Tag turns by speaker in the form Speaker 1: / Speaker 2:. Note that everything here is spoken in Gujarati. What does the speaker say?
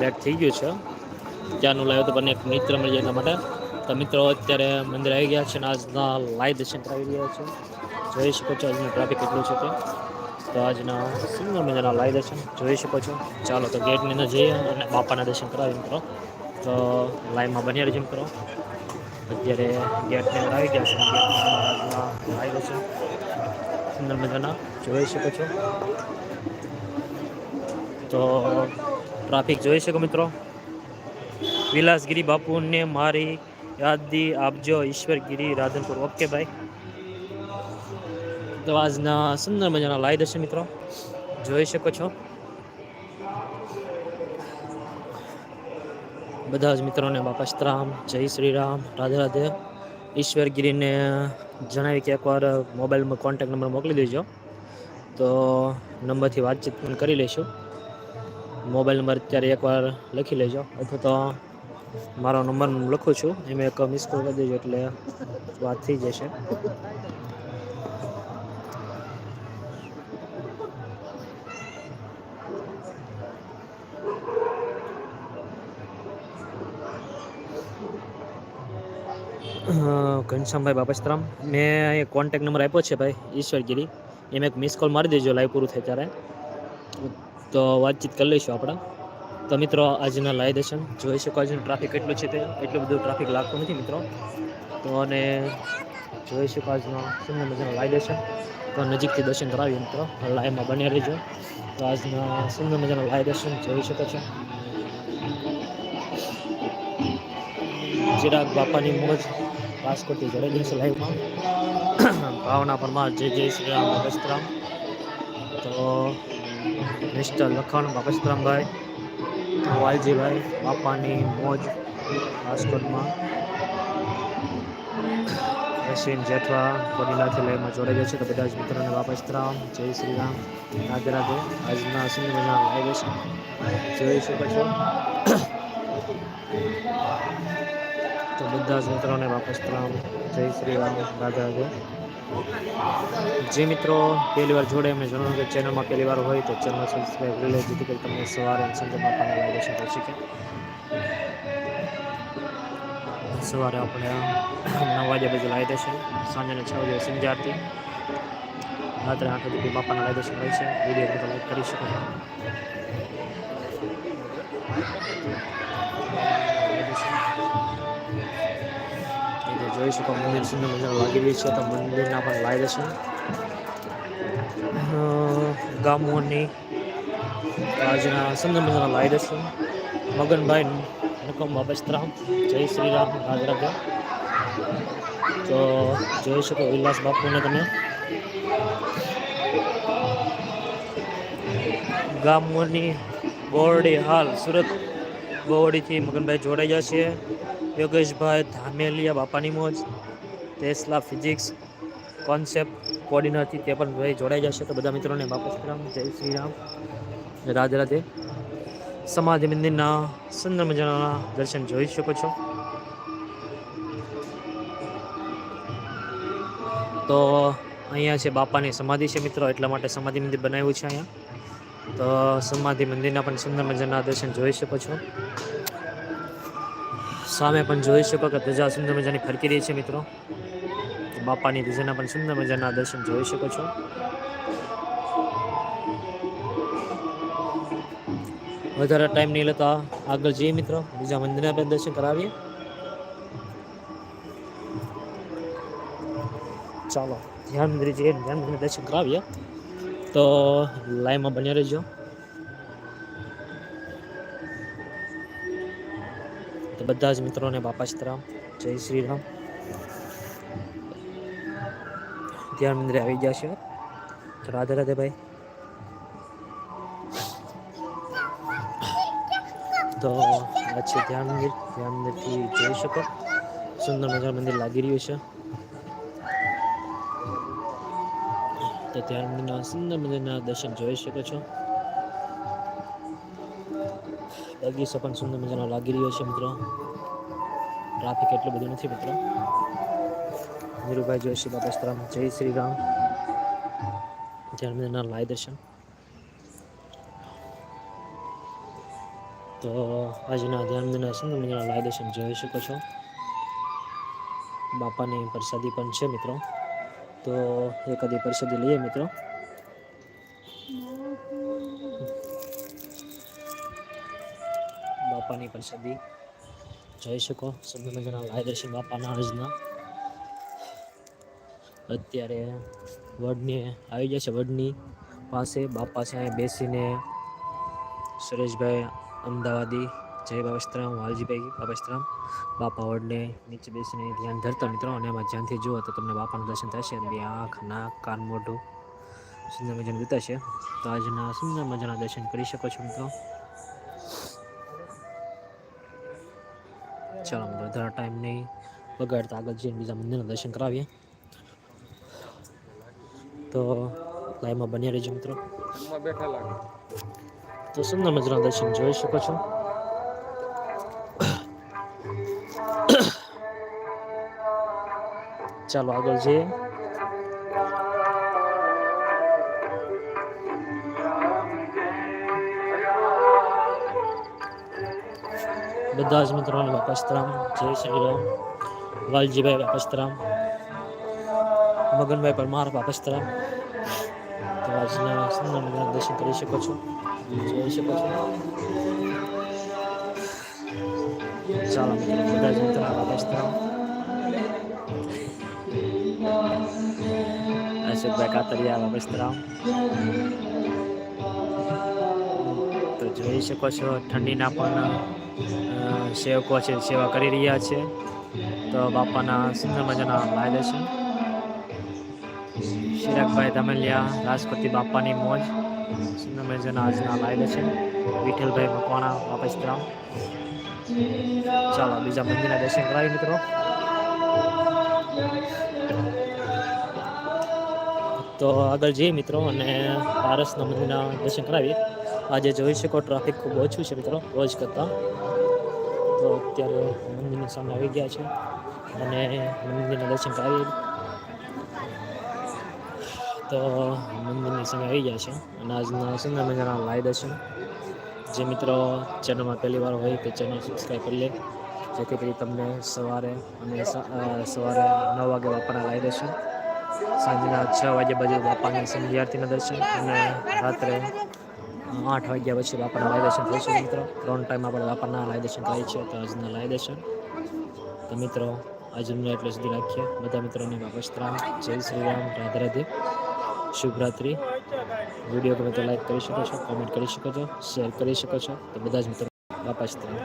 Speaker 1: લેટ થઈ ગયું છે. ત્યાંનું લાવ્યો તો મને એક મિત્ર મળી જાય એના માટે. તો મિત્રો, અત્યારે મંદિર આવી ગયા છે અને આજના લાઈવ દર્શન કરાવી રહ્યા છે. જોઈ શકો છો આજનું ટ્રાફિક કેટલું છે તે તો આજના સુંદર મજાના લાઈવ દર્શન જોઈ શકો છો. ચાલો તો ગેટની અંદર જઈએ અને બાપાના દર્શન કરાવી મિત્રો. તો લાઈવમાં બની રહેજો મિત્રો. અત્યારે ગેટની અંદર આવી ગયા છે. આજના લાઈવ દર્શન સુંદર મજાના જોઈ શકો છો. તો ટ્રાફિક જોઈ શકો મિત્રો. વિલાસગીરી બાપુને મારી યાદી આપજો, ઈશ્વરગીરી, રાધનપુર. ઓકે ભાઈ તો આજના સુંદર મજાના લાઈ દર્શન મિત્રો, જોઈ શકો છો. બધા જ મિત્રોને બાપાસ્તરામ જય શ્રી રામ, રાધે રાધે. ઈશ્વરગીરીને જણાવી કે એકવાર મોબાઈલમાં કોન્ટેક નંબર મોકલી દેજો. તો નંબરથી વાતચીત પણ કરી લઈશું મોબાઈલ નંબર અત્યારે એકવાર લખી લેજો. અથવા તો મારો નંબર લખું છું. એમાં એક મિસ કોલ કરી દેજો એટલે વાત થઈ જશે. ઘનશ્યામભાઈ બાપસ્તરામ. મેં એ કોન્ટેક નંબર આપ્યો છે ભાઈ, ઈશ્વરગીરી. એમ એક મિસ કોલ મારી દેજો લાઈવ પૂરું થાય ત્યારે. તો વાતચીત કરી લઈશું આપણે. તો મિત્રો, આજના લાઈ દર્શન જોઈ શકો આજનું ટ્રાફિક કેટલું છે તે, એટલું બધું ટ્રાફિક લાગતું નથી મિત્રો. તો અને જોઈ શકો આજનો સુંદર મજાનું લાઈ દર્શન તો નજીકથી દર્શન કરાવીએ મિત્રો. લાઈવમાં બને રહેજો. તો આજના સુંદર મજાનું લાઈ દર્શન જોઈ શકો છો. ચિરાગ બાપાની મોજ રાજકોટથી જોડાઈ જશે લાઈવમાં ભાવના પરમાર, જય જય શ્રી રામ બસ્તરામ તો મિસ્ટર લખણ બાપસ્તરામભાઈ વાલજીભાઈ બાપાની મોજ રાજકોટમાં. રશીન જેઠવા વડીલાથી લઈમાં જોડાઈ છે. તો બધા જ મિત્રોને બાપસ્તરામ, જય શ્રી રામ રાધે રાધે આજના સિંહ મજા લાઈવ છે જોઈ શકો છો. તો બધા જ મિત્રોને વાપસ રામ જય શ્રી રામ રાધા રાધે જે મિત્રો, પહેલી વાર જોડે એમને જણાવ્યું કે ચેનલમાં પહેલી વાર હોય તો ચેનલ સબસ્ક્રાઈબ કરી લે જેથી કરી તમને સવારે સંજય બાપાના વાઇબ્રેશન થઈ શકે. સવારે આપણે નવ વાગ્યા પછી લાવી દર્શન સાંજના છ વાગે સંજય આરતી. રાત્રે આઠ વાગે બાપાના લાઈવ દર્શન હોય છે. વીડિયો તમે કરી શકો જોઈ તો મંદિર સુંદર મજાનું લાગી રહી છે તો મંદિરના પણ લાઈ દઈશું. ગામોની આજના સુંદર મજાના લાઈ દઈશું. મગનભાઈ નકમ બાબસ્તરામ જય શ્રી રામ રાજ તો જોઈ શકો વિલાસ બાપુને તમે. ગામોની બોરડી હાલ સુરત બોરડીથી મગનભાઈ જોડાઈ જશે યોગેશભાઈ ધામેલિયા બાપાની મોજ ટેસ્લા ફિઝિક્સ કોન્સેપ્ટ કોર્ડિનરથી તે પણ ભાઈ જોડાઈ જશે. તો બધા મિત્રોને બાપા શ્રીરામ જય શ્રી રામ. રાધે રાધે. સમાધિ મંદિરના સુંદર મજાના દર્શન જોઈ શકો છો. તો અહીંયા છે બાપાની સમાધિ છે મિત્રો, એટલા માટે સમાધિ મંદિર બનાવ્યું છે અહીંયા. તો સમાધિ મંદિરના પણ સુંદર મજાના દર્શન જોઈ શકો છો. સામે પણ જોઈ શકો કે ધજા સુંદર મજાની ફરકી રહી છે મિત્રો. બાપાની ધજાના પણ સુંદર મજાના દર્શન જોઈ શકો છો. વધારે ટાઈમ નહીં લેતા આગળ જઈએ મિત્રો. બીજા મંદિરના પણ દર્શન કરાવીએ. ચાલો, ધ્યાન મંદિર જઈએ ધ્યાન મંદિર દર્શન કરાવીએ. તો લાઈનમાં બન્યા રહેજો. બધા જ મિત્રોને બાપા સીતરામ જય શ્રી રામ. ધ્યાન મંદિરે આવી ગયા છે. રાધે રાધે ભાઈ. તો આ છે ધ્યાન મંદિર. ધ્યાન મંદિરથી જોઈ શકો. સુંદર મજાનું મંદિર લાગી રહ્યું છે. તો ધ્યાન મંદિરના, સુંદર મંદિરના દર્શન જોઈ શકો છો. બગીચો પણ સુંદર મજાનો લાગી રહ્યો છે, મિત્રો. ટ્રાફિક એટલું બધું નથી મિત્રો ધીરુભાઈ જોશી બાબા જય શ્રી રામ. જન્મદિનના લાય દર્શન. તો આજના ધ્યાનના સુંદર મજાના લાય દર્શન જોઈ શકો છો. બાપાની પ્રસાદી પણ છે મિત્રો. તો એકાદી પ્રસાદી લઈએ મિત્રો. બાપાની પ્રસાદી. જોઈ શકો સુંદર મજાના દર્શન બાપાના અર્જના અત્યારે વડની આવી જશે, વડની પાસે બાપા છે બેસીને સુરેશભાઈ અમદાવાદી, જય બાબસ્તરામ વાલજીભાઈ બાબસ્તરામ બાપા વડને નીચે બેસીને ધ્યાન ધરતા મિત્રો, અને એમાં ધ્યાનથી જુઓ તો તમને બાપાનું દર્શન થશે. બે આંખ, નાક, કાન મોઢું સુંદર મજાનું છે તો આજના સુંદર મજાના દર્શન કરી શકો છો મિત્રો. ચાલો મિત્રો વધારે ટાઈમ નહીં બગાડતા આગળ જઈને બીજા મંદિરના દર્શન કરાવીએ. તો લાઈવમાં બન્યા રહેજો મિત્રો. તો સુંદર મજાના દર્શન જોઈ શકો છો. ચાલો આગળ જઈએ. બધા જ મિત્રોને વાપસ્તરામ જય શ્રી રામ. વાલજીભાઈ વાપસ્તરામ મગનભાઈ પરમાર વાપસ્તરામ તો આજના સુંદર દર્શન કરી શકો છો? જોઈ શકો છો? ચાલો બધા જ મિત્રો વાપસ્તરામ તો જોઈ શકો છો, ઠંડીના પણ સેવકો છે, સેવા કરી રહ્યા છે. તો બાપાના સુંદર મજાના લાય દર્શન. શિરાકભાઈ ધમલિયા, રાજકોટથી બાપાની મોજ. સુંદર મજાના આજના લાય દર્શન. વિઠ્ઠલભાઈ મકવાણા વાપસ્તરામ ચાલો, બીજા મંદિરના દર્શન કરાવી મિત્રો. તો આગળ જઈએ મિત્રો અને પારસના મંદિરના દર્શન કરાવીએ. આજે જોઈ શકો ટ્રાફિક ખૂબ ઓછું છે મિત્રો, રોજ કરતાં. તો અત્યારે મંદિરની સામે આવી ગયા છે અને મંદિરના દર્શન કરાવીએ તો મંદિરની સામે આવી ગયા છે અને આજના સુંદર મજાના લાઈ દર્શન. જે મિત્રો ચેનલમાં પહેલી વાર હોય તે ચેનલ સબસ્ક્રાઈબ કરી લે. જેથી કરી તમને સવારે અને સવારે નવ વાગે બાપાના લાઈ દર્શન. સાંજના છ વાગ્યા બાજુ બાપાની સંધ્યાર્થીના દર્શન અને રાત્રે આઠ વાગ્યા પછી બાપાના લાય દર્શન થશે મિત્રો. ત્રણ ટાઈમ આપણે બાપાના લાય દર્શન કરીએ છીએ તો આજના લાય દર્શન તો મિત્રો આજનું એટલે સુધી રાખીએ. બધા મિત્રોને બાપસ્તરામ જય શ્રી રામ, રાધે રાધે. શુભરાત્રિ. વીડિયો ગમે તો લાઈક કરી શકો છો કોમેન્ટ કરી શકો છો શેર કરી શકો છો. તો બધા જ મિત્રો બાપસ્તરામ